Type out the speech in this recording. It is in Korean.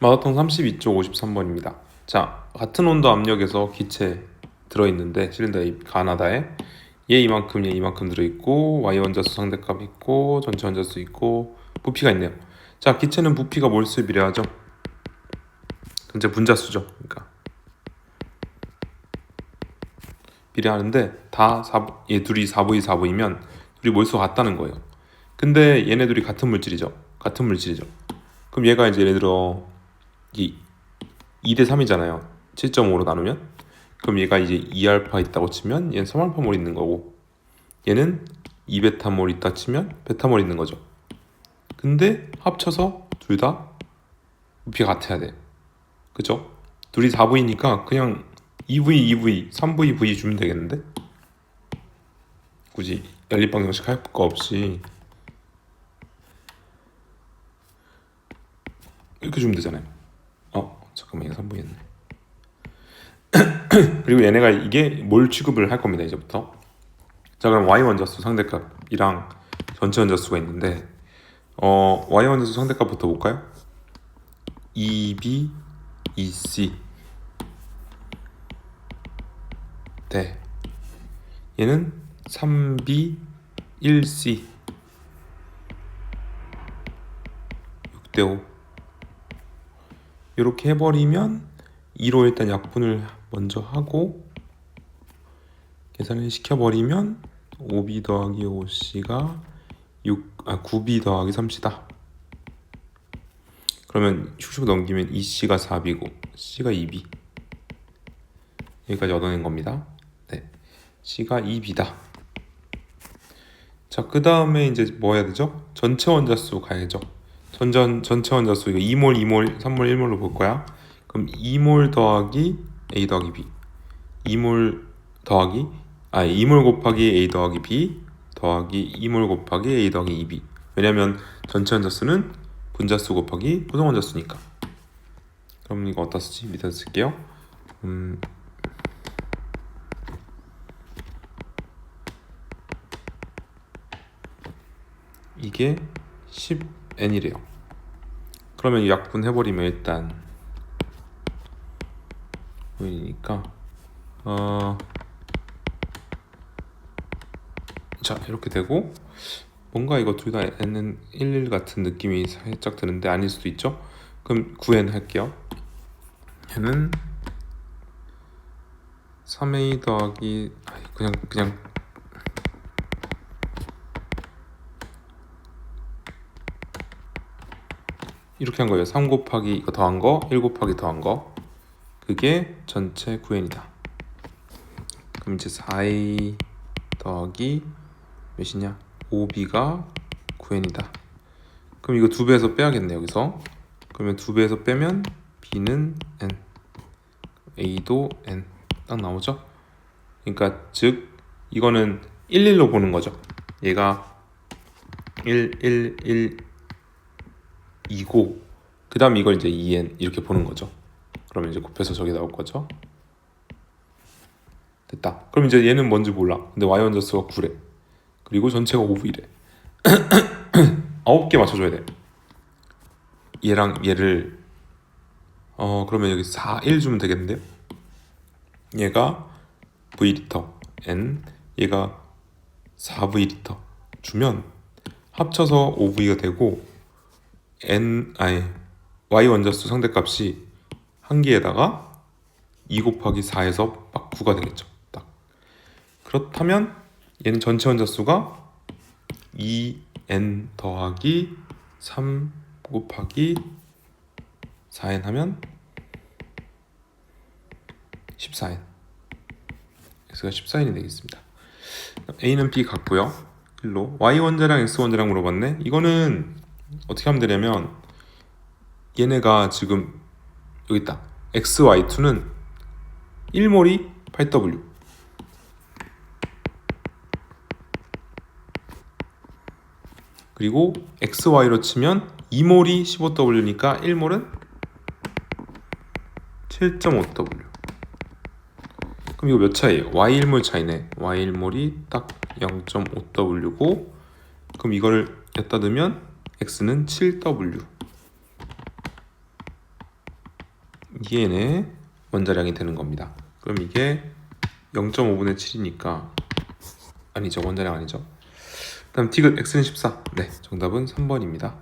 마라톤 32쪽 53번입니다. 자, 같은 온도 압력에서 기체 들어있는데 실린더 A 가나다에 얘 이만큼 얘 이만큼 들어있고 Y 원자수 상대값 있고 전체 원자수 있고 부피가 있네요. 자, 기체는 부피가 몰수에 비례하죠. 전체 분자수죠. 그러니까 비례하는데 다 4, 얘 둘이 4V 4V면 둘이 몰수가 같다는 거예요. 근데 얘네 둘이 같은 물질이죠. 같은 물질이죠. 그럼 얘가 이제 예를 들어 이 2대 3이잖아요. 7.5로 나누면 그럼 얘가 이제 2알파 있다고 치면 얘는 3알파몰 있는 거고 얘는 2베타몰 있다 치면 베타몰 있는 거죠. 근데 합쳐서 둘 다 부피가 같아야 돼. 그죠? 둘이 4V니까 그냥 2V, 2V, 3V, V 주면 되겠는데? 굳이 연립방정식 할 거 없이 이렇게 주면 되잖아요. 어, 잠깐만 이거 3V였네. 그리고 얘네가 이게 몰 취급을 할 겁니다 이제부터. 자 그럼 Y 원자수 상대값이랑 전체 원자수가 있는데 어 Y 원자수 상대값부터 볼까요? 2B, 2C. 네. 얘는 3B, 1C. 6대5. 이렇게 해버리면 2로 일단 약분을 먼저 하고 계산을 시켜버리면 5b 더하기 5c가 6, 아 9b 더하기 3c다. 그러면 슉슉 넘기면 2c가 4b고 c가 2b. 여기까지 얻어낸 겁니다. 네, c가 2b다. 자, 그 다음에 이제 뭐 해야 되죠? 전체 원자수 가야죠. 전전 전체 원자수. 이거 2몰, 2몰, 3몰, 1몰로 볼 거야. 그럼 2몰 더하기 A 더하기 B. 2몰 더하기 아 2몰 곱하기 A 더하기 B 더하기 2몰 곱하기 A 더하기 2B 왜냐면 전체 원자수는 분자수 곱하기 포성 원자수니까. 그럼 이거 어디다 쓰지? 밑에 쓸게요. 음. 이게 10n이래요 그러면 이 약분 해버리면 일단 보이니까 어... 자 이렇게 되고 뭔가 이거 둘 다 n은 11 같은 느낌이 살짝 드는데 아닐 수도 있죠? 그럼 9n 할게요. 얘는 3a 더하기 그냥 그냥 이렇게 한 거예요 3 곱하기 더한 거 1 곱하기 더한 거 그게 전체 9n이다. 그럼 이제 4a 더하기 몇이냐? 5b가 9n이다. 그럼 이거 두 배에서 빼야겠네 여기서. 그러면 두 배에서 빼면 b는 n, a도 n 딱 나오죠? 그러니까 즉 이거는 1, 1로 보는 거죠. 얘가 1, 1, 1, 2고 그 다음 이걸 이제 2n 이렇게 보는 거죠. 그러면 이제 곱해서 저기 나올 거죠. 됐다. 그럼 이제 얘는 뭔지 몰라. 근데 y 원자수가 9래. 그리고 전체가 5v래. 9개 맞춰줘야 돼. 얘랑 얘를 어 그러면 여기 4, 1 주면 되겠는데요? 얘가 v리터 n 얘가 4v리터 주면 합쳐서 5v가 되고 n 아니 y 원자수 상대값이 한 개에다가 2 곱하기 4에서 막 9가 되겠죠. 딱. 그렇다면 얘는 전체 원자수가 2n 더하기 3 곱하기 4n 하면 14n. x가 14n이 되겠습니다. a는 b 같고요. 1로 y 원자랑 x 원자랑 물어봤네. 이거는 어떻게 하면 되냐면 얘네가 지금 여기 있다. XY2는 1몰이 8W. 그리고 XY로 치면 2몰이 15W니까 1몰은 7.5W. 그럼 이거 몇 차이에요? Y1몰 차이네. Y1몰이 딱 0.5W고 그럼 이거를 갖다 넣으면 X는 7W. 2n의 원자량이 되는 겁니다. 그럼 이게 0.5분의 7이니까 아니죠 원자량 아니죠. 그다음 디귿 x는 14. 네 정답은 3번입니다.